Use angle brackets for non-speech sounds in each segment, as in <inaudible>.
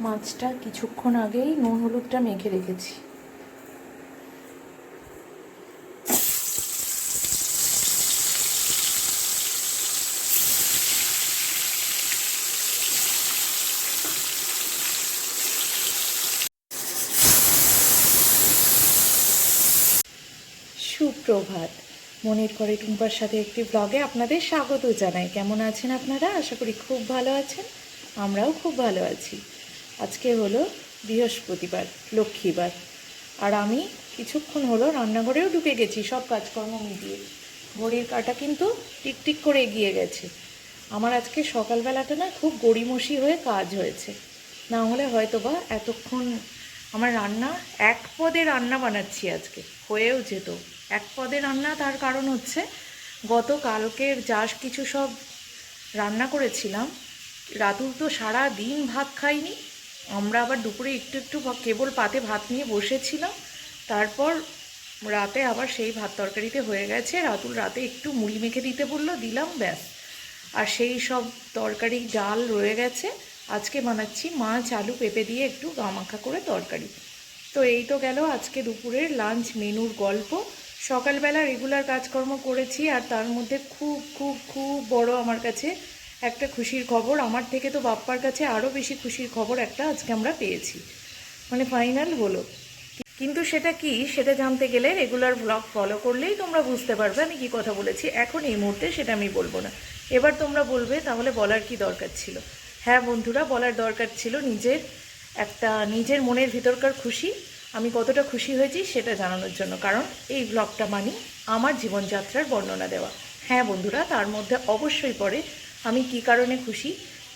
মাছটা কিছুক্ষণ আগেই নুন হলুদটা মেখে রেখেছি। সুপ্রভাত। মনের করে টুম্পার সাথে একটি ব্লগে আপনাদের স্বাগত জানাই। কেমন আছেন আপনারা? আশা করি খুব ভালো আছেন। আমরাও খুব ভালো আছি। আজকে হলো বৃহস্পতিবার, লক্ষ্মীবার। আর আমি কিছুক্ষণ হলো রান্নাঘরেও ঢুকে গেছি, সব কাজকর্ম মিটিয়ে। ঘড়ির কাটা কিন্তু টিকটিক করে এগিয়ে গেছে। আমার আজকে সকালবেলাটা না খুব গড়িমসি হয়ে কাজ হয়েছে। না হলে হয়তো বা এতক্ষণ আমার রান্না, এক পদে রান্না বানাচ্ছি আজকে, হয়েও যেত। এক পদে রান্না তার কারণ হচ্ছে গত কালকের যা কিছু সব রান্না করেছিলাম, রাতুল তো সারা দিন ভাত খাইনি আমরা আবার দুপুরে একটু একটু কেবল পাতে ভাত নিয়ে বসেছিলাম। তারপর রাতে আবার সেই ভাত তরকারিতে হয়ে গেছে। রাতুল রাতে একটু মুড়ি মেখে দিতে বলল, দিলাম, ব্যাস। আর সেই সব তরকারি ডাল রয়ে গেছে। আজকে বানাচ্ছি মাছ, আলু, পেঁপে দিয়ে একটু গামাখা করে তরকারি। তো এই তো গেল আজকে দুপুরের লাঞ্চ মেনুর গল্প। সকালবেলা রেগুলার কাজকর্ম করেছি আর তার মধ্যে খুব খুব খুব বড় আমার কাছে একটা খুশির খবর। আমার থেকে তো বাপ্পার কাছে আরও বেশি খুশির খবর একটা আজকে আমরা পেয়েছি। মানে ফাইনাল হলো। কিন্তু সেটা কি, সেটা জানতে গেলে রেগুলার ব্লগ ফলো করলেই তোমরা বুঝতে পারবে আমি কি কথা বলেছি। এখন এই মুহূর্তে সেটা আমি বলব না। এবার তোমরা বলবে, তাহলে বলার কি দরকার ছিল? হ্যাঁ বন্ধুরা, বলার দরকার ছিল নিজের একটা, নিজের মনের ভিতরকার খুশি। আমি কতটা খুশি হয়েছি সেটা জানানোর জন্য। কারণ এই ব্লগটা মানি আমার জীবনযাত্রার বর্ণনা দেওয়া। হ্যাঁ বন্ধুরা, তার মধ্যে অবশ্যই পড়ে আমি কি কারণে খুশি?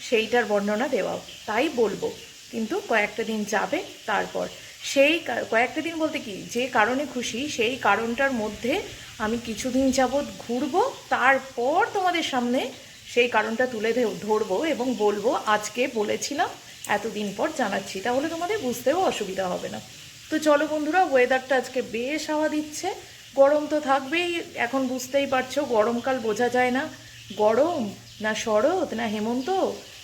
সেইটার বর্ণনা দেওয়াও। তাই বলব। কিন্তু কয়েকটা দিন যাবে তারপর। সেই কয়েকটা দিন বলতে কি? যে কারণে খুশি, সেই কারণটার মধ্যে আমি কিছুদিন যাবৎ ঘুরবো, তারপর তোমাদের সামনে সেই কারণটা তুলে ধরবো এবং বলব, আজকে বলেছিলাম, এতদিন পর জানাচ্ছি। তাহলে তোমাদের বুঝতেও অসুবিধা হবে না। তো চলো বন্ধুরা ওয়েদারটা আজকে বেশ হাওয়া দিচ্ছে। গরম তো থাকবেই, এখন বুঝতেই পারছ, গরমকাল বোঝা যায় না। গরম না শরৎ, না হেমন্ত,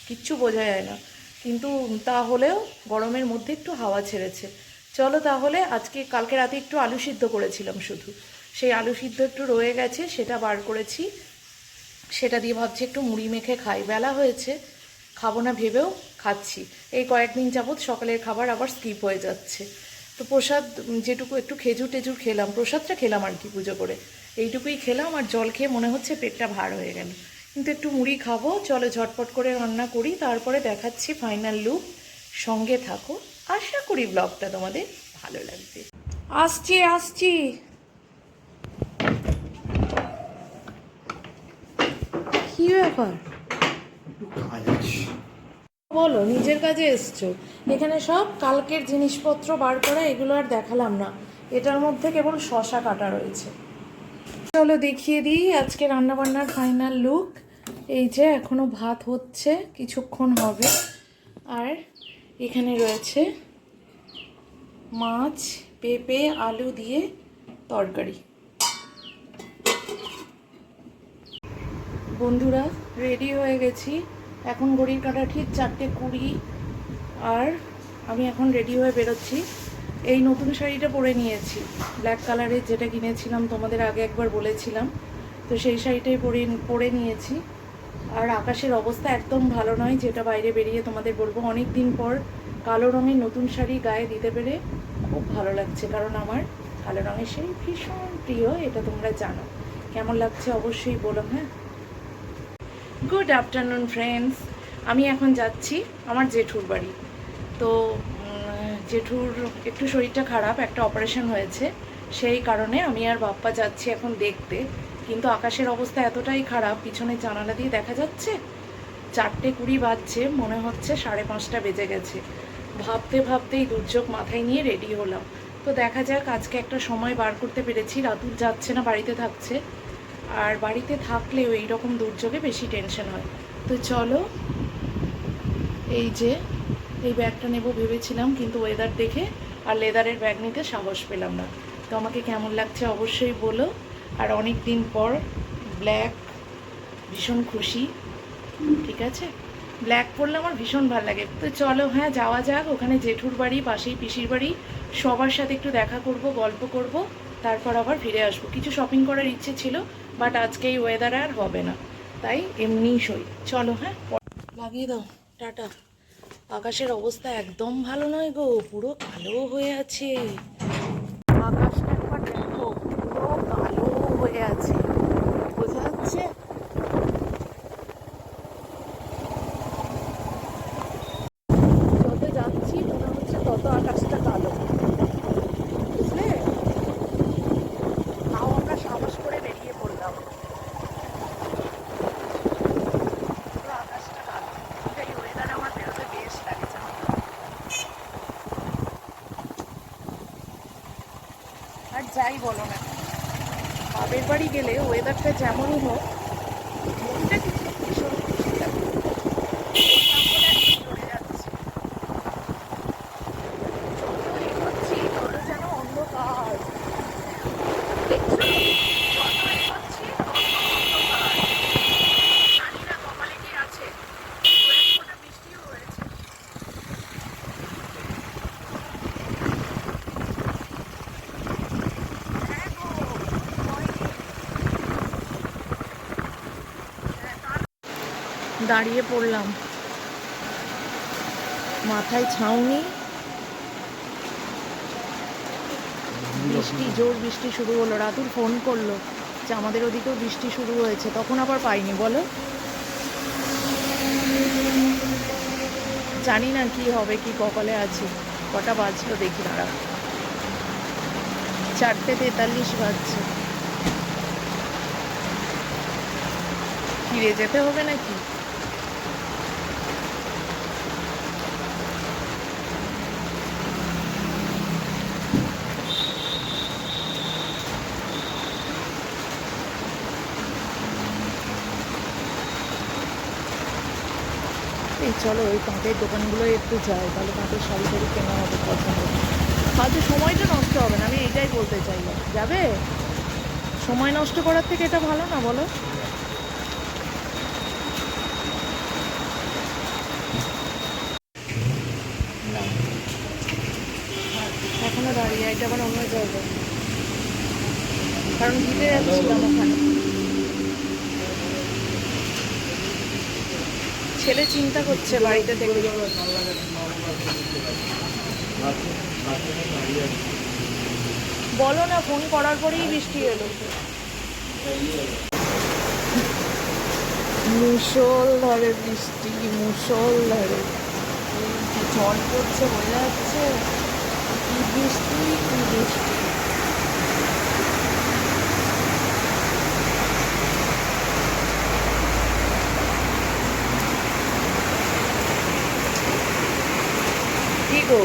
কিচ্ছু বোঝা যায় না। কিন্তু তাহলেও গরমের মধ্যে একটু হাওয়া ছেড়েছে। চলো তাহলে আজকে, কালকে রাতে একটু আলু সিদ্ধ করেছিলাম শুধু। সেই আলু সিদ্ধ একটু রয়ে গেছে, সেটা বার করেছি। সেটা দিয়ে ভাবছি একটু মুড়ি মেখে খাই। বেলা হয়েছে, খাব না ভেবেও খাচ্ছি। এই কয়েকদিন যাবৎ সকালের খাবার আবার স্কিপ হয়ে যাচ্ছে। তো প্রসাদ, যেটুকু একটু খেজুর টেজুর খেলাম, প্রসাদটা খেলাম আর কি পুজো করে। এইটুকুই খেলাম আর জল খেয়ে মনে হচ্ছে পেটটা ভার হয়ে গেল। কিন্তু একটু মুড়ি খাব। চলো ঝটপট করে রান্না করি তারপরে দেখাচ্ছি ফাইনাল লুক সঙ্গে থাকো। আশা করি ব্লগটা তোমাদের ভালো লাগবে। আসছি আসছি। কি ব্যাপার? বলো নিজের কাজে এসছো। এখানে সব কালকের জিনিসপত্র বার করা এগুলো আর দেখালাম না। এটার মধ্যে কেবল শশা কাটা রয়েছে। চলো দেখিয়ে দিই আজকে রান্নাবান্নার ফাইনাল লুক এই যে এখনও ভাত হচ্ছে, কিছুক্ষণ হবে। আর এখানে রয়েছে মাছ, পেঁপে, আলু দিয়ে তরকারি। বন্ধুরা রেডি হয়ে গেছি। এখন ঘড়ির কাঁটা ঠিক চারটে কুড়ি, আর আমি এখন রেডি হয়ে বেরোচ্ছি। এই নতুন শাড়িটা পরে নিয়েছি। ব্ল্যাক কালারের যেটা কিনেছিলাম, তোমাদের আগে একবার বলেছিলাম। তো সেই শাড়িটাই পরে পরে নিয়েছি। আর আকাশের অবস্থা একদম ভালো নয়, যেটা বাইরে বেরিয়ে তোমাদের বলব। অনেক দিন পর কালো রঙের নতুন শাড়ি গায়ে দিতে পেরে খুব ভালো লাগছে, কারণ আমার কালো রঙের শাড়ি ভীষণ প্রিয়, এটা তোমরা জানো। কেমন লাগছে অবশ্যই বলো হ্যাঁ? গুড আফটারনুন ফ্রেন্ডস আমি এখন যাচ্ছি আমার জেঠুর বাড়ি। তো জেঠুর একটু শরীরটা খারাপ, একটা অপারেশন হয়েছে। সেই কারণে আমি আর বাপ্পা যাচ্ছি এখন দেখতে। কিন্তু আকাশের অবস্থা এতটাই খারাপ, পিছনে জানালা দিয়ে দেখা যাচ্ছে চারটে কুড়ি বাজছে, মনে হচ্ছে সাড়ে পাঁচটা বেজে গেছে। ভাবতে ভাবতেই দুর্যোগ মাথায় নিয়ে রেডি হলাম। তো দেখা যাক, আজকে একটা সময় বার করতে পেরেছি। রাতুল যাচ্ছে না, বাড়িতে থাকছে। আর বাড়িতে থাকলেও এই রকম দুর্যোগে বেশি টেনশন হয়। তো চলো, এই যে, এই ব্যাগটা নেব ভেবেছিলাম, কিন্তু ওয়েদার দেখে আর লেদারের ব্যাগ নিতে সাহস পেলাম না। তো আমাকে কেমন লাগছে অবশ্যই বলো। আর অনেক দিন পর ব্ল্যাক ভীষণ খুশি, ঠিক আছে? ব্ল্যাক পরলে আমার ভীষণ ভালো লাগে। তো চলো হ্যাঁ যাওয়া যাক। ওখানে জেঠুর বাড়ি, পাশেই পিসির বাড়ি। সবার সাথে একটু দেখা করব, গল্প করব। তারপর আবার ফিরে আসব। কিছু শপিং করার ইচ্ছে ছিল বাট আজকে এই ওয়েদারে আর হবে না। তাই এমনিই সই। চলো হ্যাঁ লাগিয়ে দাও। টাটা। আকাশের অবস্থা একদম ভালো নয় গো। পুরো কালো হয়ে আছে আকাশটা একবার দেখো পুরো কালো হয়ে আছে বোঝা যাচ্ছে যত যাচ্ছি মনে হচ্ছে তত আমরা সাহস করে বেরিয়ে পড়লাম। আকাশটা এই আমার বেশ লাগে জানো তো। আর যাই বলো না। বাপের বাড়ি গেলে ওয়েদারটা যেমনই হোক মনটা কিছু ভীষণ খুশি লাগে তারপরে একটু চলে যাচ্ছে যত এগোচ্ছি তত যেন অন্ধকার দেখছ? যত এগোচ্ছি তত অন্ধকার। জানি না কপালে কি আছে দু এক ফোঁটা বৃষ্টিও হয়েছে হ্যাঁ গো, হয়নি। দাঁড়িয়ে পড়লাম। মাথায় ছাউনি। বৃষ্টি, জোর বৃষ্টি শুরু হলো। রাতুর ফোন করল যে আমাদের ওদিকেও বৃষ্টি শুরু হয়েছে। তখন আবার পাইনি, বলো। জানি না কি হবে, কি কপালে আছে। কটা বাজলো দেখি, দাঁড়া। চারটে তেতাল্লিশ বাজছে। ফিরে যেতে হবে নাকি? চলো ওই কাঁচের দোকানগুলো একটু যাই, তাহলে তাঁতের শাড়ি টাড়ি কেনা হবে পছন্দ ফালতু সময়টা নষ্ট হবে না, আমি এইটাই বলতে চাই। যাবে? সময় নষ্ট করার থেকে এটা ভালো না, বলো। এখনও দাঁড়িয়ে, এটা আবার অন্য জায়গায়। কারণ ভিড়ে যাচ্ছিলাম ওখানে। ছেলে চিন্তা করছে বাড়িতে থেকে। বলো না, ফোন করার পরেই বৃষ্টি এলো। মুসলধারে বৃষ্টি মুসলধারে কি ঝড় পড়ছে, বোঝা যাচ্ছে। কি বৃষ্টি কি বৃষ্টি। কি গো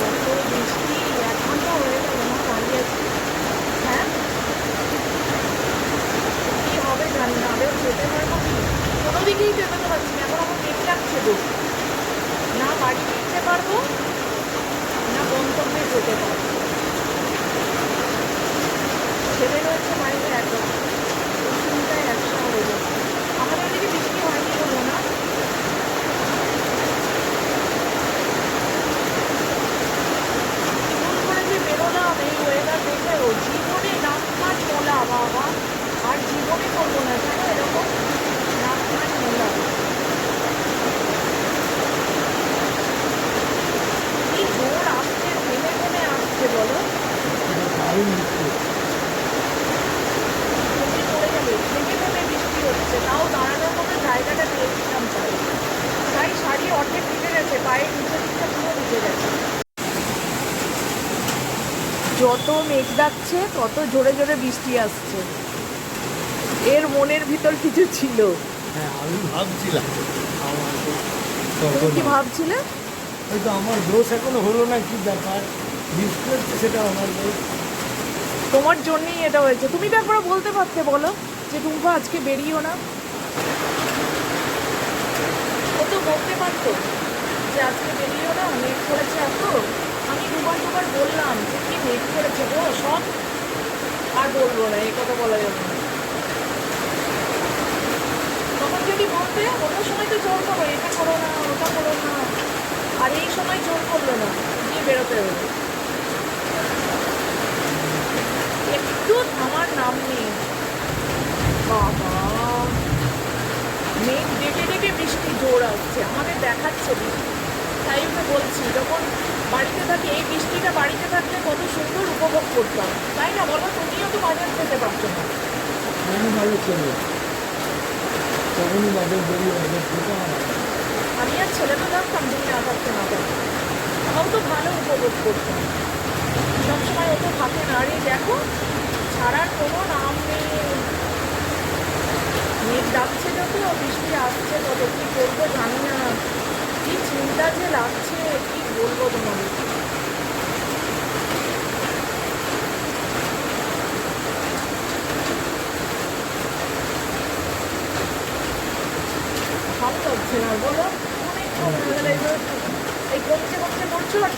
কত বৃষ্টি এক ঘণ্টা হয়ে গেল না দাঁড়িয়ে আছি হ্যাঁ কি হবে জানি না আদেও যেতে পারব কি কোনো দিকেই যেতে তো পারছি না এখন আমার মেঘ লাগছে গো না বাড়ি ফিরতে পারব না গন্তব্যে যেতে পারব ছেলে রয়েছে বাড়িতে একদম ওই চিন্তায় একসা হয়ে যাচ্ছে আমাদের ওদিকে বৃষ্টি হয়নি হলো না ভুল করে যে বেরোলাম এই ওয়েদার দেখে ও জীবনে নাক কান মোলা বাবা আর জীবনে করব না জানো এরকম নাক কান মোলা কি জোর আসছে থেমে থেমে আসছে বলো তুমি পড়ে যাবে থেমে থেমে বৃষ্টি হচ্ছে তাও দাঁড়ানোর মতো জায়গাটা পেয়েছিলাম তাই তাই শাড়ি অর্ধেক ভিজে গেছে পায়ের নিচে দিকটা পুরো ভিজে গেছে যত মেঘ ডাকছে তত জোরে জোরে বৃষ্টি আসছে। এর মনের ভিতর কিছু ছিল। হ্যাঁ আমি ভাবছিলাম। কি ভাবছিলে? আমার দোষ এখনও হলো না কি ব্যাপার? বৃষ্টি হচ্ছে সেটা আমার দোষ। তোমার জন্যই এটা হয়েছে। তুমি তো একবার বলতে পারতে বলো যে টুম্পা আজকে বেরিয়েও না। ও তো বলতে পারতো যে আজকে বেরিয়েও না মেঘ করেছে এত। আমি দুবার দুবার বললাম যে মেঘ করেছে গো সব আর বলব না, এই কথা বলা যাবে না। তখন যদি বলতে অন্য সময় তো জোর করো, এটা করো না, ওটা করো না, আর এই সময় জোর করল না দিয়ে বেরোতে হবে। একটু থামার নাম নেই। বাবা, মেঘ ডেকে ডেকে বৃষ্টি জোর আসছে আমাদের দেখাচ্ছে তাই ওকে বলছি, যখন বাড়িতে থাকি এই বৃষ্টিটা বাড়িতে থাকলে কত সুন্দর উপভোগ করতাম। তাই না বলো? তুমিও তো বাজার যেতে পারছ না। আমি ভালো ছেলে। তখনই বাজার বেরিয়ে বাজার থেকে আমি আর ছেলে তো থাকতাম তুমি না থাকতে না তাও তো ভালো উপভোগ করতাম। সবসময় ও তো থাকে না আরে দেখো ছাড়ার কোনো নাম নেই। মেঘ ডাকছে যত বৃষ্টি আসছে তত কি করব জানি না। কি চিন্তা যে লাগছে কি বলব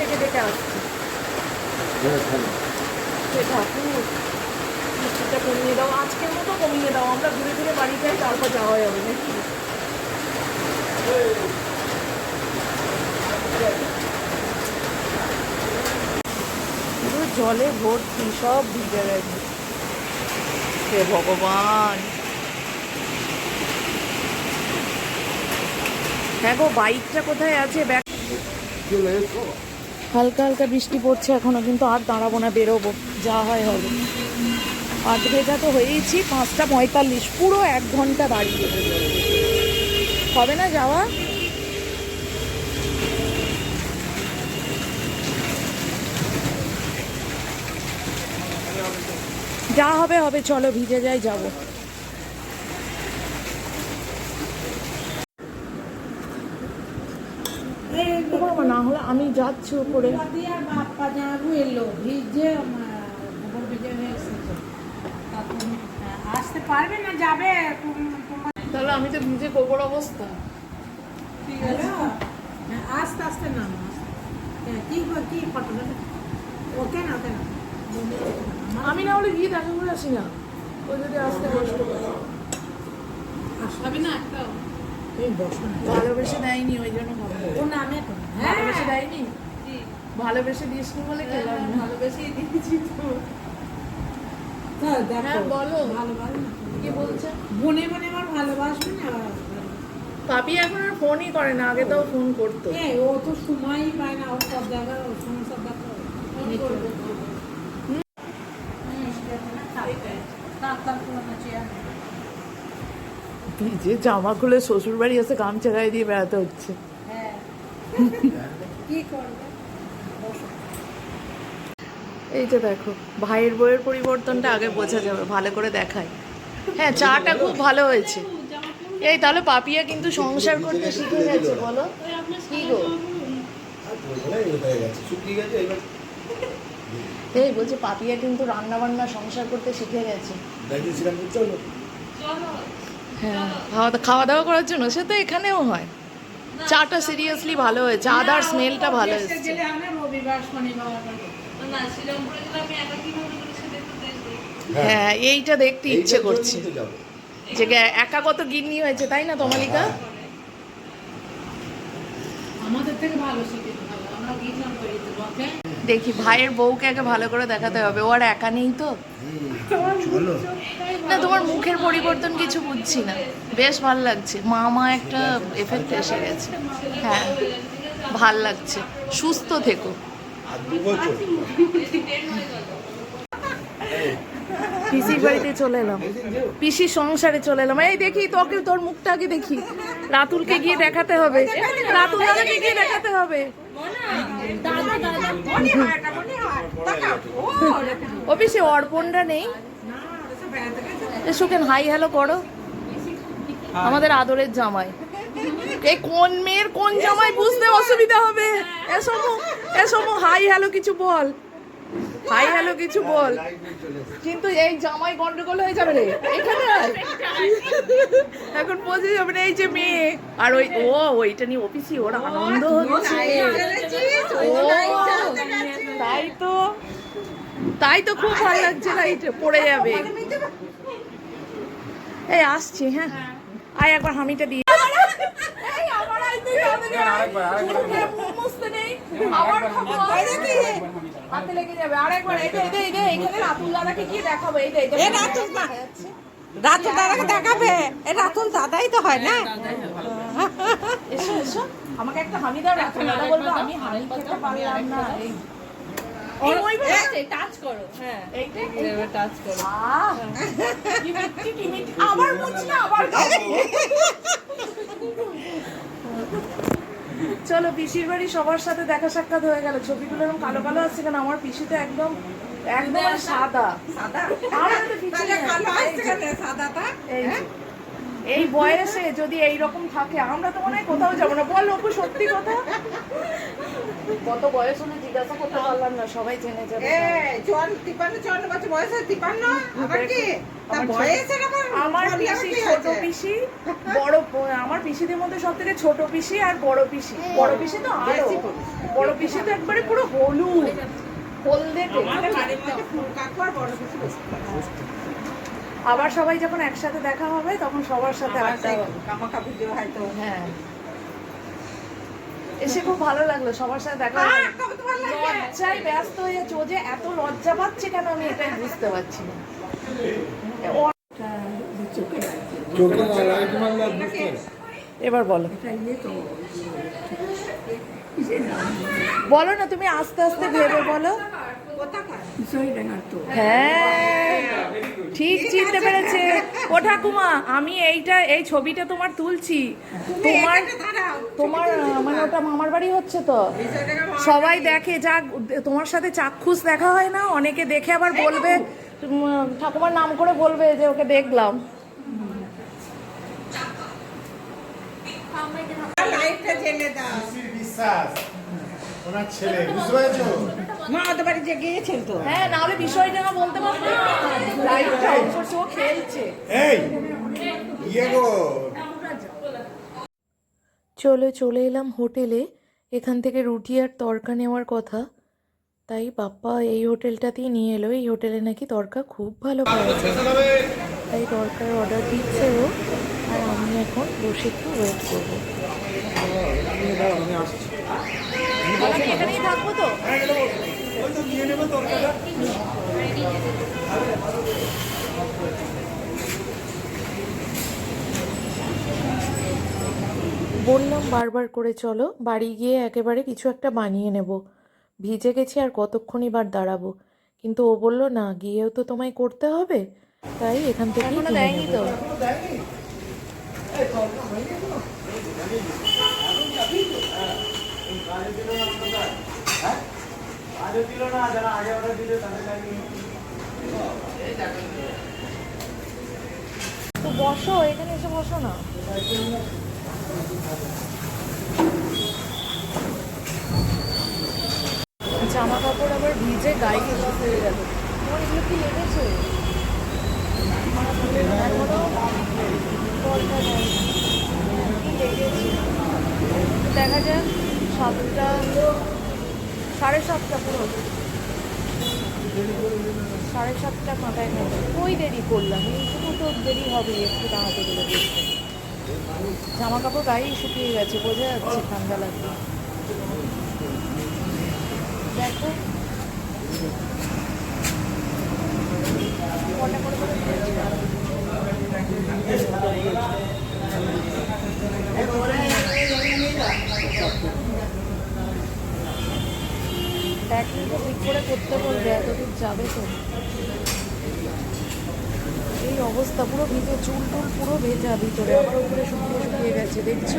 ডেকে ডেকে আসছে ঠাকুর কমিয়ে দাও আজকের মতো কমিয়ে দাও আমরা ঘুরে ঘুরে বাড়ি যাই তারপর যাওয়া যাবে নাকি পুরো জলে ভর্তি সব ভিজে গেছে। হে ভগবান। হ্যাঁ গো, বাইকটা কোথায় আছে? ব্যাগ হালকা হালকা বৃষ্টি পড়ছে এখনও, কিন্তু আর দাঁড়াবো না, বেরোবো। যা হয় হবে। আধ ভেজা তো হয়েইছি, পাঁচটা পঁয়তাল্লিশ, পুরো এক ঘণ্টা দাঁড়িয়ে। হবে না যাওয়া? যা হবে হবে চলো ভিজে যাই যাব। না হলে আমি যাচ্ছি উপরে। এলো ভিজে আসতে পারবে না যাবে তাহলে আমি তো ভিজে গোবর অবস্থা। হ্যালো? হ্যাঁ, আস্তে আস্তে নাম হ্যাঁ কি কি ফটো? আমি না হলে গিয়ে দেখা করে আসি না। ও যদি আসতে কষ্ট করে। আসবে না একটা। তুমি বসো না। ভালোবেসে দেয়নি ওই জন্য ভাবলাম। নামে ভালোবেসে হ্যাঁ। দেয়নি? ভালোবেসে বলে খেলাম না। দিয়েছি তো। হ্যাঁ, বলো। ভালোবাসো না। কি বলছে? বনে বনে আমার ভালোবাসবে না? পাপি এখন আর ফোনই করে না আগে তাও ফোন করতো। এ ও তো সময়ই পায় না ওর সব জায়গায় ওর সঙ্গে সব দেখা ভিজে জামা খুলে শ্বশুর বাড়ি এসে গামছা গায়ে দিয়ে বেড়াতে হচ্ছে। হ্যাঁ। এই যে দেখো ভাইয়ের বইয়ের পরিবর্তনটা আগে বোঝা যাবে ভালো করে দেখায় হ্যাঁ চাটা খুব ভালো হয়েছে। এই তাহলে পাপিয়া কিন্তু সংসার করতে শিখে গেছে বলো। কি গো? শুকিয়ে গেছে এবার এই বলছে পাপিয়া কিন্তু রান্না বান্না সংসার করতে শিখে গেছে। চলো। হ্যাঁ। খাওয়া দা- খাওয়া দাওয়া করার জন্য সে তো এখানেও হয়। চাটা সিরিয়াসলি ভালো হয়েছে আদার স্মেলটা ভালো এসছে। রবিবার শনিবার হ্যাঁ। এইটা দেখতে ইচ্ছে করছে। যে একা কত গিন্নি হয়েছে তাই না তমালিকা? আমাদের থেকে ভালো আমরা দেখি ভাইয়ের বউকে আগে ভালো করে দেখাতে হবে ও আর একা নেই তো। না তোমার মুখের পরিবর্তন কিছু বুঝছি না। বেশ ভালো লাগছে। মা মা একটা এফেক্ট এসে গেছে। হ্যাঁ ভালো লাগছে। সুস্থ থেকো। পিসির বাড়িতে চলে এলাম। পিসির সংসারে চলে এলাম। এই দেখি তোকে তোর মুখটা আগে দেখি। রাতুলকে গিয়ে দেখাতে হবে। রাতুল দাদাকে গিয়ে দেখাতে হবে। ও পিসি অর্পণটা নেই। সুখেন হাই হ্যালো করো। আমাদের আদরের জামাই। এই কোন মেয়ের কোন জামাই বুঝতে অসুবিধা হবে? এসমো এসব হাই হ্যালো কিছু বল। হাই হ্যালো কিছু বল। কিন্তু এই জামাই গন্ডগোল হয়ে যাবে রে। এখানে এখন বোঝা যাবে না এই যে মেয়ে আর ওই ও ওইটা নিয়ে অফিসি ওর আনন্দ হচ্ছে। তাই তো তাই তো খুব ভালো লাগছে লাইট পড়ে যাবে। এই আসছি হ্যাঁ। আয় একবার হামিটা দিয়ে। এই, আবার আবার হাতে লেগে যাবে। আরেকবার রাতুল দাদাকে কি দেখাবো। এই যে, এই যে, এ রাতুল দা রাতুল দাদাকে দেখাবে? এ রাতুল দাদাই তো হয় না? এসো এসো। আমাকে একটা হামি দাও রাতুল দাদা বলব আমি হামি খেতে পারলাম না। এই। হ্যাঁ। আবার মুছ না আবার খাব। <laughs> চলো পিসির বাড়ি সবার সাথে দেখা সাক্ষাৎ হয়ে গেল। ছবিগুলো এরকম কালো কালো আসছে কেন? আমার পিসি তো একদম একদম সাদা। কালো এই বয়সে যদি এইরকম থাকে আমরা তো মনে হয় কোথাও যাব না। বল অপু সত্যি কথা? কত বয়স হলে জিজ্ঞাসা করতে পারলাম না সবাই জেনে যাবে। চুয়ান্ন তিপ্পান্ন চুয়ান্ন বছর বয়স হয় তিপ্পান্ন? আবার কি? আমার পিসি ছোট পিসি বড় আমার পিসিদের মধ্যে সব থেকে ছোট পিসি আর বড় পিসি। বড় পিসি তো আরও। বড়। পিসি। তো একবারে পুরো হলুদ। হলদে আমাদের বাড়ির মধ্যে ফুল কাকু আর বড় কিছু বেশি আবার সবাই যখন একসাথে দেখা হবে তখন সবার সাথে আড্ডা হবে। হ্যাঁ। এসে খুব ভালো লাগল সবার সাথে দেখা? লজ্জায় ব্যস্ত হয়ে যাচ্ছে ও যে এত লজ্জা পাচ্ছে কেন আমি এটাই বুঝতে পারছি না। চোখে চোখে এবার বলো। বলো না, তুমি আস্তে আস্তে ভেবে বলো। হ্যাঁ ঠিক চিনতে পেরেছে। ও ঠাকুমা, আমি এইটা, এই ছবিটা তোমার তুলছি। তোমার তোমার মানে ওটা মামার বাড়ি হচ্ছে তো। সবাই দেখে যা তোমার সাথে চাক্ষুষ দেখা হয় না? অনেকে দেখে আবার বলবে ঠাকুমার নাম করে বলবে যে ওকে দেখলাম লাইটটা জ্বেলে দাও। বিশ্বাস ওনার ছেলে বুঝতে পেরেছ মা ওদের বাড়ি যে গিয়েছেন তো? হ্যাঁ না হলে বিষয়টা না বলতে পারবে না। লাইটটা অন করছে ও খেলছে। এই ইয়ে গো চলো চলে এলাম হোটেলে। এখান থেকে রুটি আর তরকা নেওয়ার কথা। তাই বাপ্পা এই হোটেলটাতেই নিয়ে এলো। এই হোটেলে নাকি তরকা খুব ভালো পাওয়া যায়। তাই তরকার অর্ডার দিচ্ছে ও। আমি এখন বসে একটু ওয়েট করব। বললাম বারবার করে, চলো বাড়ি গিয়ে একেবারে কিছু একটা বানিয়ে নেব। ভিজে গেছি আর কতক্ষণই বার দাঁড়াবো? কিন্তু ও বলল, না, গিয়েও তো তোমায় করতে হবে। তাই এখান থেকে তো বসো, এখানে এসে বসো না। জামা কাপড় আবার ভিজে গায়ে হয়ে গেল। তোমার এগুলো কি লেগেছে? দেখা যাক, সাতটা, সাড়ে সাতটা পুরো। সাড়ে সাতটা কাঁটায় নেবে ওই দেরি করলাম? এইটুকু তো দেরি হবে একটু দাঁড়াতে গেলে জামা কাপড় গায়েই শুকিয়ে গেছে, বোঝা যাচ্ছে ঠান্ডা লাগবে দেখো। কটা করে করে? ঠিক করে করতে বলবে যাবে তো এই অবস্থা, পুরো ভিজে চুল টুল পুরো ভেজা, ভিতরে। আবার উপরে শুকিয়ে গেছে, দেখছ?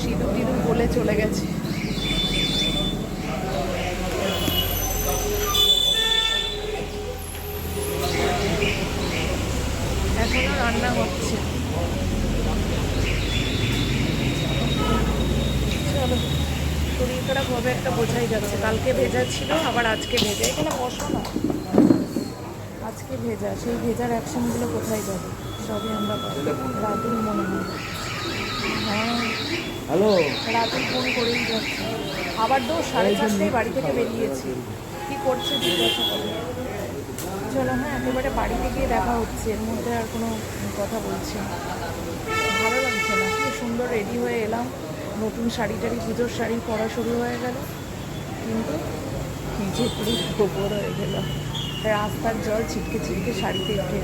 সিঁদুর টিঁদুর বলে চলে গেছে এখনও রান্না হচ্ছে চলো শরীর খারাপ হবে একটা বোঝাই যাচ্ছে কালকে ভেজা ছিল আবার আজকে ভেজা। এখানে বসো না। আজকে ভেজা সেই ভেজার অ্যাকশনগুলো কোথায় যাবে? সবই আমরা রাতুল মনে হয়। হ্যাঁ হ্যালো রাতুল ফোন করেই যাচ্ছে। আবার তো সাড়ে চারটেয় বাড়ি থেকে বেরিয়েছি। কি করছে জিজ্ঞাসা করো। চলো হ্যাঁ একেবারে বাড়িতে গিয়ে দেখা হচ্ছে। এর মধ্যে আর কোনো কথা বলছি না। ভালো লাগছে না। কি সুন্দর রেডি হয়ে এলাম। নতুন শাড়ি টাড়ি পুজোর শাড়ি পরা শুরু হয়ে গেল। কিন্তু নিজে পুরো গোবর হয়ে গেল। রাস্তার জল ছিটকে ছিটকে শাড়িতে উঠে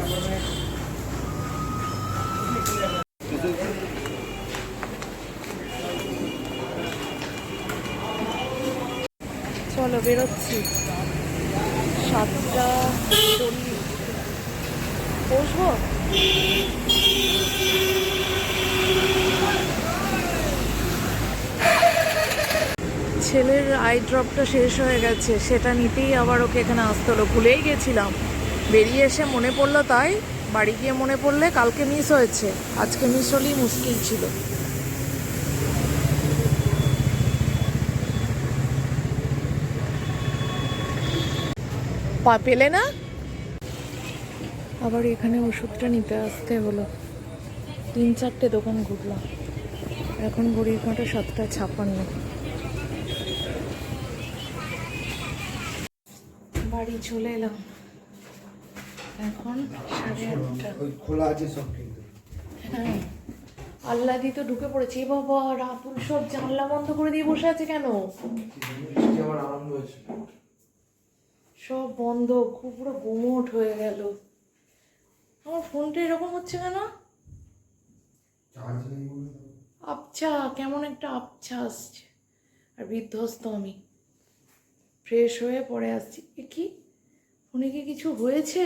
চলো বেরোচ্ছি। ছেলের আই ড্রপটা শেষ হয়ে গেছে। সেটা নিতেই আবার ওকে এখানে আসতে হলো। ভুলেই গেছিলাম। বেরিয়ে এসে মনে পড়ল তাই। বাড়ি গিয়ে মনে পড়লে কালকে মিস হয়েছে। আজকে মিস হলেই মুশকিল ছিল। পা পেলে না? আবার এখানে ওষুধটা নিতে আসতে হলো। তিন চারটে দোকান ঘুরলাম। এখন ঘড়ির কাঁটা সাতটা ছাপ্পান্ন। চলে এলাম। এখন সাড়ে আটটা। খোলা আছে সব হ্যাঁ আল্লাদি তো ঢুকে পড়েছে। বাবা রাতুল সব জানলা বন্ধ করে দিয়ে বসে আছে কেন? আমার আরম্ভ হয়েছে। সব বন্ধ খুব পুরো গুমোট হয়ে গেল। আমার ফোনটা এরকম হচ্ছে কেন। আবছা কেমন একটা আবছা আসছে। আর বিধ্বস্ত আমি। ফ্রেশ হয়ে পরে আসছি। কি? ফোনে কি কিছু হয়েছে?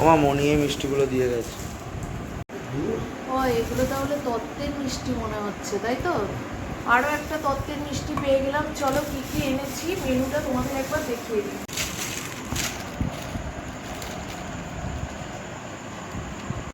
আমার মনি এই মিষ্টিগুলো দিয়ে গেছে। ও এগুলো তাহলে তত্ত্বের মিষ্টি মনে হচ্ছে তাই তো? আরও একটা তত্ত্বের মিষ্টি পেয়ে গেলাম। চলো কি কি এনেছি মেনুটা তোমাদের একবার দেখিয়ে দিই।